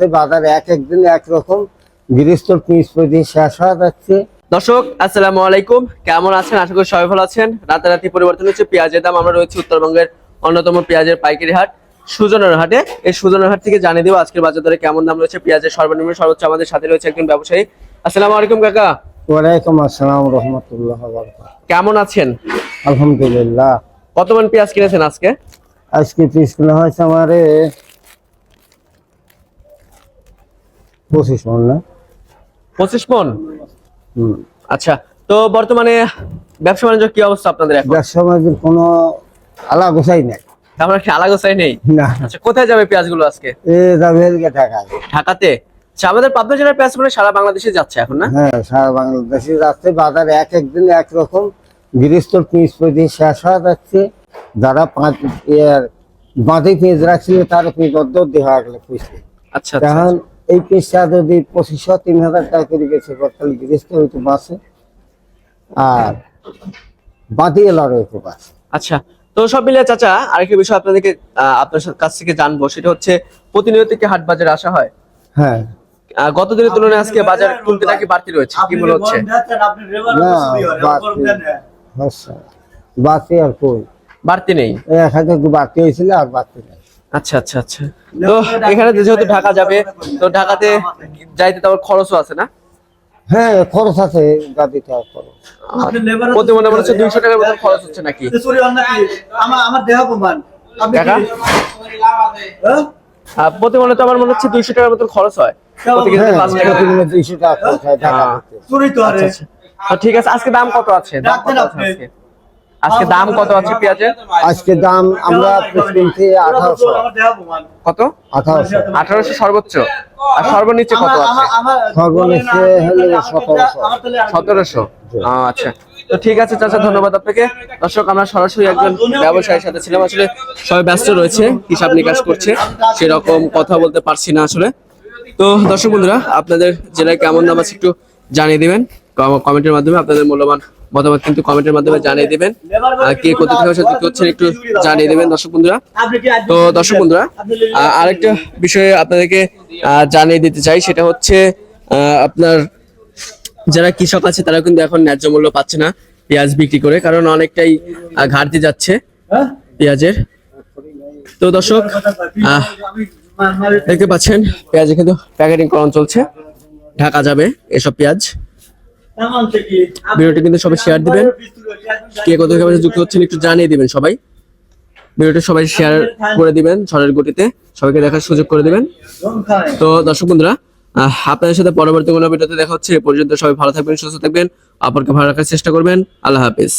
যাচ্ছে বাজার এক একদিন একরকম গৃহস্থর পিস প্রতি শেষ হয়ে যাচ্ছে। দর্শক আসসালামু আলাইকুম। কেমন আছেন? আশা করি সবাই ভালো আছেন। রাতারাতি পরিবর্তন হচ্ছে পেঁয়াজের দাম। আমরা রয়েছে উত্তরবঙ্গের অন্যতম পেঁয়াজের পাইকারি হাট সুজনের হাটে। এই সুজনের হাট থেকে জানিয়ে দেবো আজকের বাজার দরে কেমন দাম রয়েছে পেঁয়াজের সর্বনিম্ন সর্বোচ্চ আমাদের সাথে রয়েছে একজন ব্যবসায়ী। আসসালামু আলাইকুম কাকা। ওয়ালাইকুম আসসালাম রহমতুল্লাহ কেমন আছেন? আলহামদুলিল্লাহ। কত মান পেঁয়াজ কিনেছেন আজকে? আজকে পিস কিনা হয়েছে আমারে পঁচিশ মন না। পঁচিশ মন? হুম। আচ্ছা তো বর্তমানে ব্যবসা বাণিজ্য কি অবস্থা আপনাদের এখন? ব্যবসা বাণিজ্যের কোনো আলা গোসাই নাই। তেমন একটা আলাদা চাই নেই? না। আচ্ছা কোথায় যাবে পেঁয়াজগুলো আজকে? এ যাবে ঢাকায় ঢাকাতে? আচ্ছা আমাদের পাবনা জেলার পেঁয়াজ মানে সারা বাংলাদেশে যাচ্ছে এখন না? হ্যাঁ সারা বাংলাদেশে যাচ্ছে। বাজার এক একদিন একরকম। গৃহস্থর পিস প্রতি শেষ হয়ে যাচ্ছে। যারা পাঁচ বাঁধে পেঁয়াজ রাখছিল তার পিস অর্ধ দেওয়া গেলে পুষে আচ্ছা আচ্ছা। এখন এই পিসটা যদি পঁচিশশো তিন হাজার টাকা করে গেছে গৃহস্থ হয়তো বাঁচে। আর লড়াই তো বাঁচে। আচ্ছা তো সব মিলিয়ে চাচা আরেকটা বিষয় আপনাদেরকে আহ, আপনার কাছ থেকে জানব সেটা হচ্ছে প্রতিনিয়ত কি হাট বাজারে আসা হয়? হ্যাঁ। গত দিনের তুলনায় আজকে বাজার কমতে নাকি বাড়তি রয়েছে কি মনে হচ্ছে? না বাড়তি। আর কই? বাড়তি নেই। এক হাজার বাড়তি হয়েছিল আর বাড়তি নেই। আচ্ছা আচ্ছা আচ্ছা তো এখানে যেহেতু ঢাকা যাবে তো ঢাকাতে যাইতে তো আবার খরচও আছে না হ্যাঁ খরচ আছে গাড়িতে আর খরচ প্রতি মনে মনে হচ্ছে দুইশো টাকার মতো খরচ হচ্ছে নাকি আমার আমার দেহ প্রমাণ হ্যাঁ? প্রতি মনে তো আমার মনে হচ্ছে দুইশো টাকার মতো খরচ হয় হ্যাঁ হয় হ্যাঁ। আচ্ছা, আচ্ছা। ঠিক আছে আজকে দাম কত আছে দাম কত আছে আজকে আজকে দাম কত আছে পেঁয়াজের? আজকে দাম আমরা কিনছি আঠারোশো। কত? আঠারোশো। আঠারোশো সর্বোচ্চ। আর সর্বনিচে কত আছে? আমার- সতেরোশো। সতেরোশো? আচ্ছা। তো ঠিক আছে চাচা ধন্যবাদ আপনাকে। দর্শক আমরা সরাসরি একজন ব্যবসায়ীর সাথে ছিলাম। আসলে সবাই ব্যস্ত রয়েছে হিসাব নিকাশ করছে। সেরকম কথা বলতে পারছি না আসলে। তো দর্শক বন্ধুরা আপনাদের জেলায় কেমন দাম আছে একটু জানিয়ে দিবেন। কম- কমেন্টের মাধ্যমে আপনাদের মূল্যবান মতামত কিন্তু কমেন্টের মাধ্যমে জানিয়ে দিবেন। কে কোথা সাথে যুক্ত একটু জানিয়ে দিবেন, দর্শক বন্ধুরা। তো দর্শক বন্ধুরা আরেকটা বিষয়ে আপনাদেরকে জানিয়ে দিতে চাই, সেটা হচ্ছে আপনার যারা কৃষক আছে তারা কিন্তু এখন ন্যায্য মূল্য পাচ্ছে না পেঁয়াজ বিক্রি করে, কারণ অনেকটাই ঘাটতি যাচ্ছে? পেঁয়াজের। তো দর্শক দেখতে পাচ্ছেন, পেঁয়াজে কিন্তু প্যাকেটিং করণ চলছে। ঢাকা যাবে এসব পেঁয়াজ। ভিডিওটি কিন্তু সবাই শেয়ার দিবেন। কে কত যুক্ত হচ্ছেন একটু জানিয়ে দিবেন সবাই। ভিডিওটা সবাই শেয়ার করে দিবেন ঝড়ের গতিতে। সবাইকে দেখার সুযোগ করে দিবেন। তো দর্শক বন্ধুরা আপনাদের সাথে পরবর্তী কোনো ভিডিওতে দেখা হচ্ছে। এ পর্যন্ত সবাই ভালো থাকবেন, সুস্থ থাকবেন। আপনাকে ভালো রাখার চেষ্টা করবেন। আল্লাহ হাফিজ।